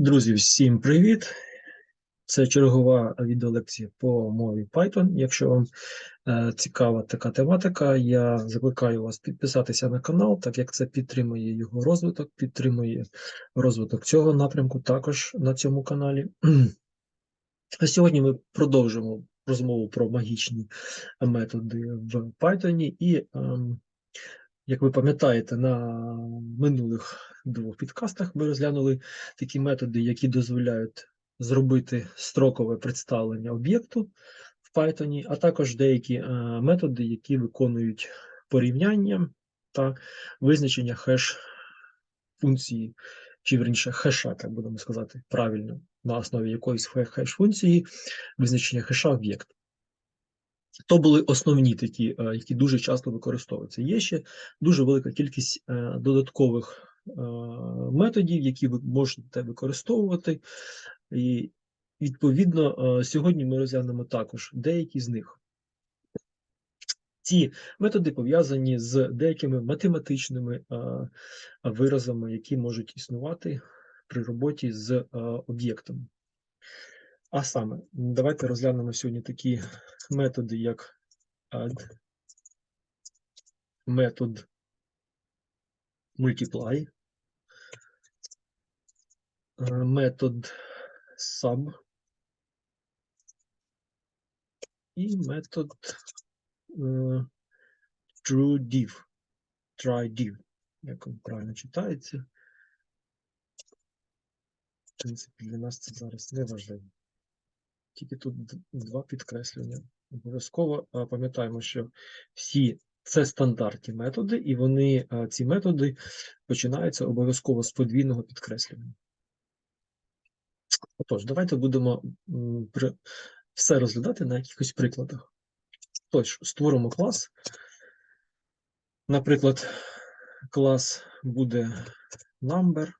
Друзі, всім привіт! Це чергова відеолекція по мові Python. Якщо вам е, цікава така тематика, я закликаю вас підписатися на канал, так як це підтримує його розвиток, підтримує розвиток цього напрямку також на цьому каналі. А сьогодні ми продовжимо розмову про магічні методи в Python і ем, як ви пам'ятаєте, на минулих двох підкастах ми розглянули такі методи, які дозволяють зробити строкове представлення об'єкту в Python, а також деякі е, методи, які виконують порівняння та визначення хеш функції, чи верніше хеша, так будемо сказати правильно, на основі якоїсь хеш функції визначення хеша об'єкту. То були основні такі, е, які дуже часто використовуються. Є ще дуже велика кількість е, додаткових е, методів, які ви можете використовувати. І, відповідно, сьогодні ми розглянемо також деякі з них. Ці методи пов'язані з деякими математичними виразами, які можуть існувати при роботі з об'єктами. А саме, давайте розглянемо сьогодні такі методи, як add, метод multiply, е, метод sub і метод uh, true div, як він правильно читається. В принципі, для нас це зараз не важливо тільки тут два підкреслення. Обов'язково пам'ятаємо, що всі це стандартні методи, і вони, ці методи починаються обов'язково з подвійного підкреслення. Отож, давайте будемо все розглядати на якихось прикладах. Тож, створимо клас. Наприклад, клас буде number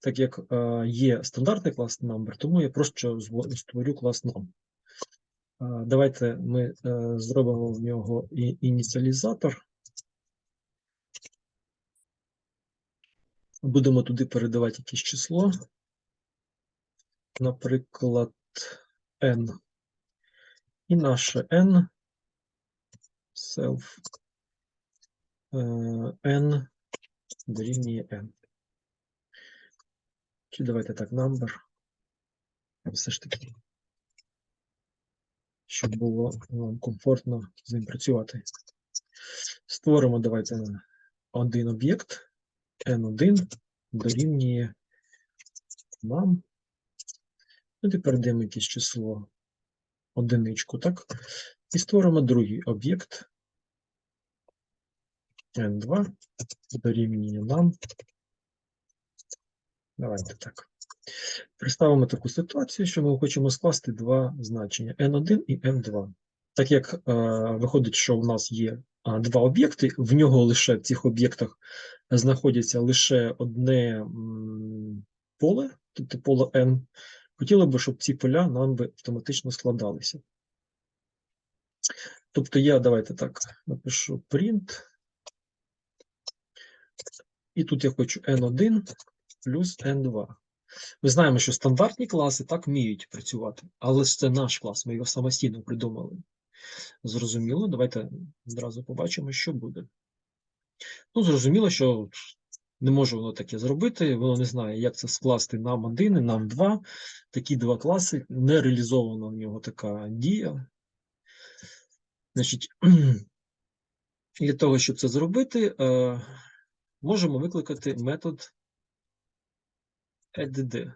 так як е, є стандартний клас number, тому я просто створю клас num. Е, давайте ми е, зробимо в нього ініціалізатор. Будемо туди передавати якесь число, наприклад, n. І наше n self n дорівнює n. Чи давайте так, number. Все ж таки, щоб було вам комфортно з ним працювати. Створимо, давайте один об'єкт, N1 дорівнює нам. Ну, тепер даємо якесь число одиничку, так? І створимо другий об'єкт N2 дорівнює нам Давайте так. Представимо таку ситуацію, що ми хочемо скласти два значення n1 і n2. Так як е, виходить, що у нас є а, два об'єкти, в нього лише в цих об'єктах знаходиться лише одне поле, тобто поле n. Хотіло б, щоб ці поля нам би автоматично складалися. Тобто я давайте так напишу print. І тут я хочу n1 плюс N2. Ми знаємо, що стандартні класи так вміють працювати, але це наш клас, ми його самостійно придумали. Зрозуміло, давайте одразу побачимо, що буде. Ну, зрозуміло, що не може воно таке зробити, воно не знає, як це скласти нам 1 і нам 2. Такі два класи, не реалізована в нього така дія. Значить, для того, щоб це зробити, е, можемо викликати метод add.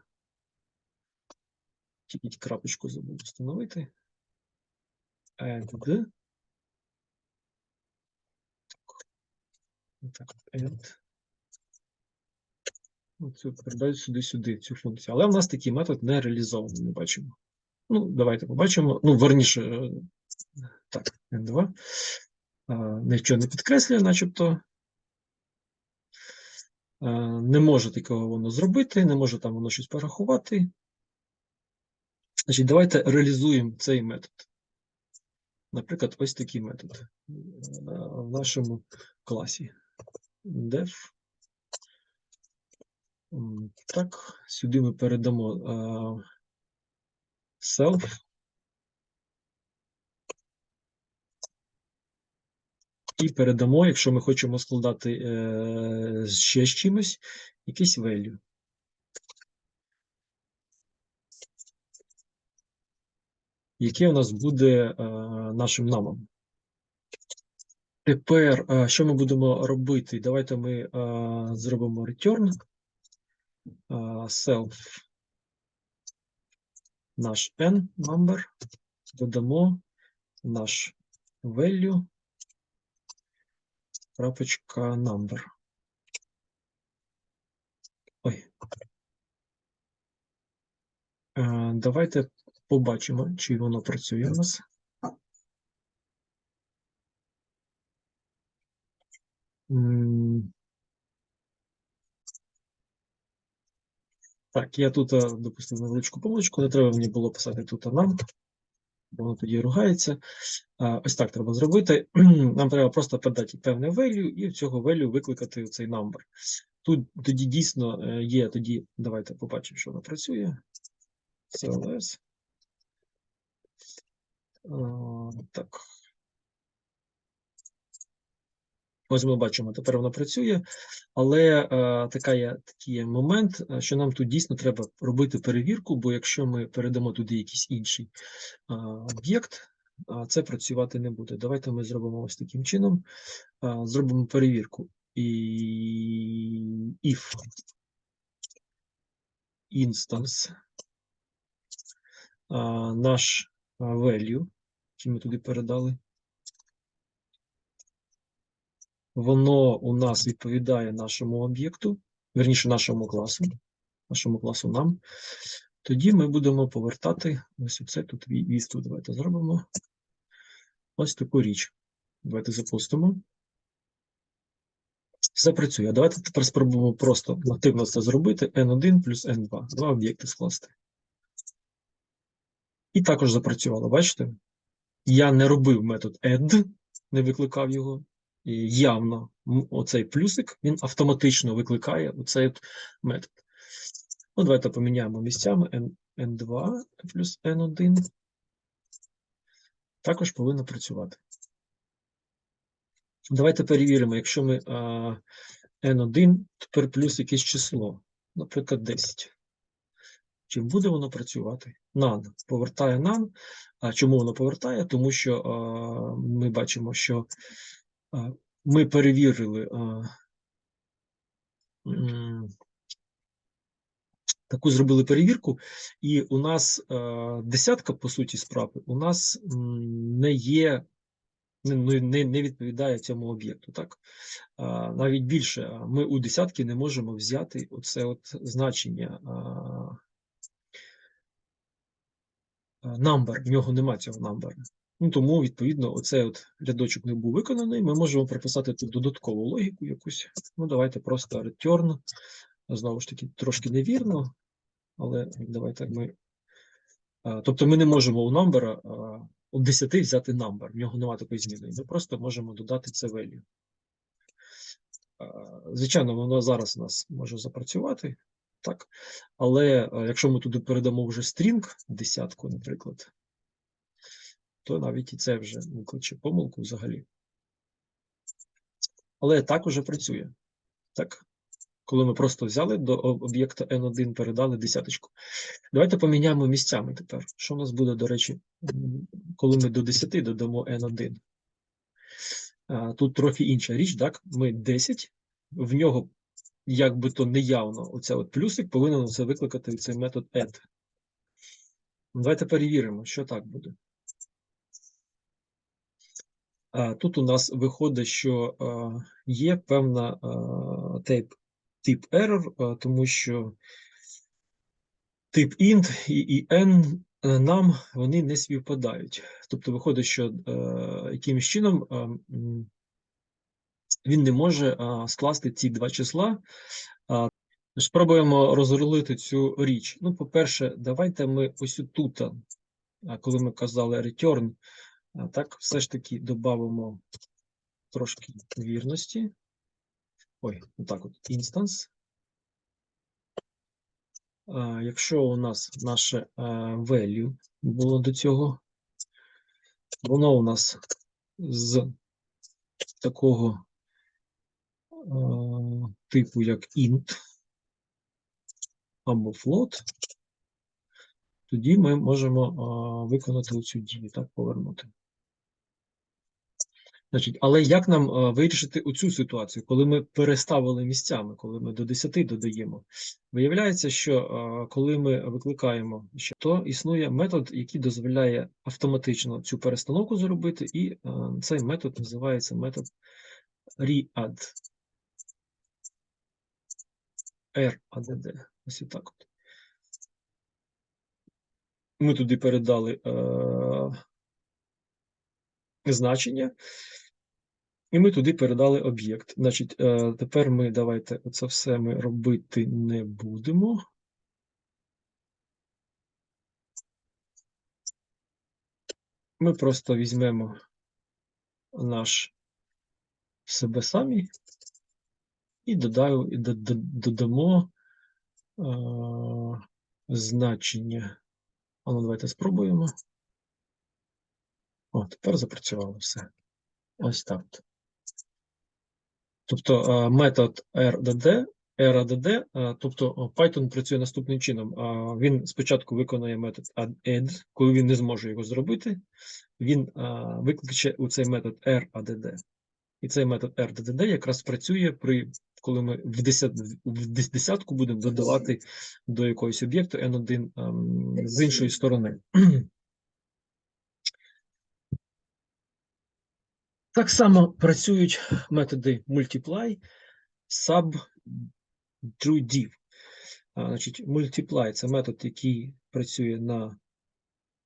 Тільки крапочку забув встановити. Add. Так, add. Оцю передаю сюди-сюди цю функцію. Але в нас такий метод не реалізований, ми бачимо. Ну, давайте побачимо. Ну, верніше, так, N2. Нічого не підкреслює, начебто. Е, не може такого воно зробити, не може там воно щось порахувати. Значить, Давайте реалізуємо цей метод. Наприклад, ось такий метод е, в нашому класі. def Так, сюди ми передамо е, self. І передамо, якщо ми хочемо складати е, ще з чимось, якийсь value. Яке у нас буде е, нашим намом. Тепер, е, що ми будемо робити? Давайте ми е, зробимо return е, self наш n number, додамо наш value, крапочка number. Ой. Е, Давайте побачимо, чи воно працює у нас. Так, я тут е, допустив невеличку помилочку, не треба мені було писати тут нам, воно тоді ругається. А, Ось так треба зробити. Нам треба просто подати певне value і в цього value викликати цей number. Тут тоді дійсно е, є, тоді давайте побачимо, що воно працює. CLS. Так. Ось ми бачимо, тепер воно працює, але е, така є, такий є момент, е, що нам тут дійсно треба робити перевірку, бо якщо ми передамо туди якийсь інший е, об'єкт, е, це працювати не буде. Давайте ми зробимо ось таким чином. Е, зробимо перевірку. І if instance е, наш value, який ми туди передали, воно у нас відповідає нашому об'єкту, верніше нашому класу, нашому класу нам. Тоді ми будемо повертати ось оце тут вісту. Давайте зробимо ось таку річ. Давайте запустимо. Все працює. Давайте тепер спробуємо просто нативно це зробити. N1 плюс N2. Два об'єкти скласти. І також запрацювало. Бачите? Я не робив метод add, не викликав його. Явно оцей плюсик він автоматично викликає оцей от метод. Ну, давайте поміняємо місцями N, N2 плюс N1. Також повинно працювати. Давайте перевіримо, якщо ми а, N1 тепер плюс якесь число, наприклад, 10. Чи буде воно працювати? None. Повертає none. А чому воно повертає? Тому що а, ми бачимо, що ми перевірили таку зробили перевірку, і у нас десятка, по суті, справи, у нас не є, не, ну, не, не відповідає цьому об'єкту. Так? А, навіть більше, ми у десятки не можемо взяти оце от значення. А, number, в нього нема цього number. Ну, тому, відповідно, оцей от рядочок не був виконаний. Ми можемо прописати тут додаткову логіку якусь. Ну, давайте просто return. Знову ж таки, трошки невірно, але давайте ми. Тобто ми не можемо у number а, у 10 взяти number, в нього немає такої зміни. Ми просто можемо додати це value. Звичайно, воно зараз у нас може запрацювати, так? Але якщо ми туди передамо вже стрінг, десятку, наприклад, то навіть і це вже викличе помилку взагалі. Але так уже працює. Так? Коли ми просто взяли до об- об'єкта N1, передали десяточку. Давайте поміняємо місцями тепер. Що у нас буде, до речі, коли ми до 10 додамо N1? Тут трохи інша річ, так? Ми 10, в нього, як би то неявно, оце от плюсик повинен це викликати цей метод add. Давайте перевіримо, що так буде. Тут у нас виходить, що є певна тип, тип error, тому що тип int і, n е, нам вони не співпадають. Тобто виходить, що е, якимось чином він не може скласти ці два числа. Спробуємо розрулити цю річ. Ну, по-перше, давайте ми ось тут, коли ми казали return, так, все ж таки додамо трошки вірності. Ой, отак от, instance. Якщо у нас наше value було до цього, воно у нас з такого типу, як int або float, тоді ми можемо виконати цю дію, так, повернути. Значить, але як нам вирішити оцю ситуацію, коли ми переставили місцями, коли ми до 10 додаємо? Виявляється, що коли ми викликаємо, що, то існує метод, який дозволяє автоматично цю перестановку зробити, і цей метод називається метод readd. RADD. Ось і так от. Ми туди передали е, значення, і ми туди передали об'єкт. Значить, е, тепер ми давайте це все ми робити не будемо. Ми просто візьмемо наш себе самі і додаю, додамо е, значення. А ну, давайте спробуємо. О, тепер запрацювало все. Ось так. Тобто е, метод RDD, RADD, е, тобто Python працює наступним чином. Він спочатку виконує метод add, коли він не зможе його зробити, він викличе у цей метод RADD. І цей метод RDD якраз працює при коли ми в, десят, в десятку будемо додавати до якогось об'єкту N1 ем, з іншої сторони. Так само працюють методи multiply, sub, true div. А, Значить, multiply це метод, який працює на.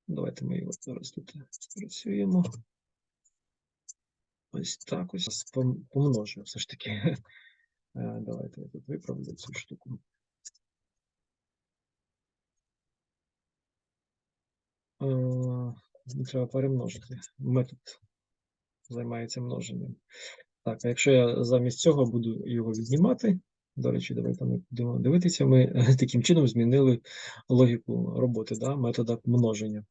Давайте ми його зараз тут спрацюємо. Ось так ось Пом- помножуємо все ж таки. Е, Давайте я тут виправлю цю штуку. Е, треба перемножити. Метод займається множенням. Так, а якщо я замість цього буду його віднімати, до речі, давайте ми будемо дивитися, ми е, таким чином змінили логіку роботи да, метода множення.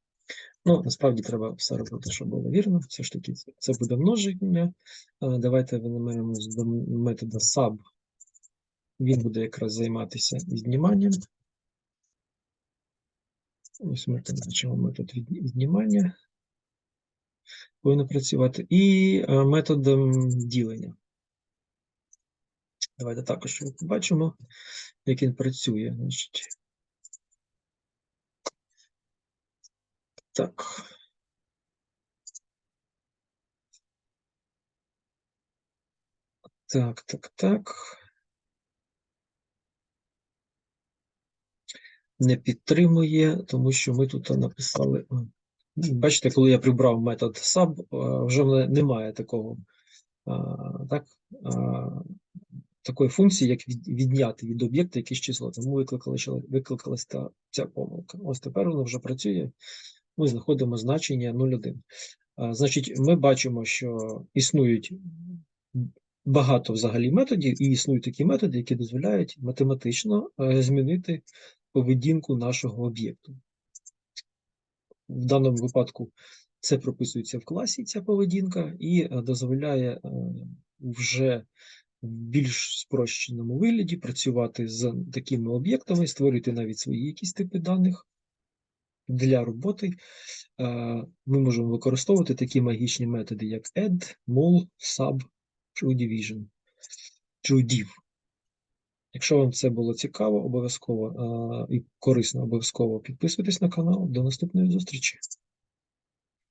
Ну, насправді треба все робити, щоб було вірно. Все ж таки, це, буде множення. Е, Давайте винаймемось до метода sub. Він буде якраз займатися відніманням. Ось ми там бачимо метод від- віднімання. Повинен працювати. І е, методом ділення. Давайте також побачимо, як він працює. Так. Так, так, так. Не підтримує, тому що ми тут написали. Бачите, коли я прибрав метод sub, вже в мене немає такого так, такої функції, як відняти від об'єкта якесь число. Тому викликалася, та, ця помилка. Ось тепер воно вже працює. Ми знаходимо значення 0,1. Значить, ми бачимо, що існують багато взагалі методів, і існують такі методи, які дозволяють математично е, змінити поведінку нашого об'єкту. В даному випадку це прописується в класі, ця поведінка, і е, дозволяє е, вже в більш спрощеному вигляді працювати з такими об'єктами, створити навіть свої якісь типи даних для роботи. Е, Ми можемо використовувати такі магічні методи, як add, mul, sub, TrueDivision, TrueDiv. Якщо вам це було цікаво, обов'язково е, і корисно, обов'язково підписуйтесь на канал. До наступної зустрічі.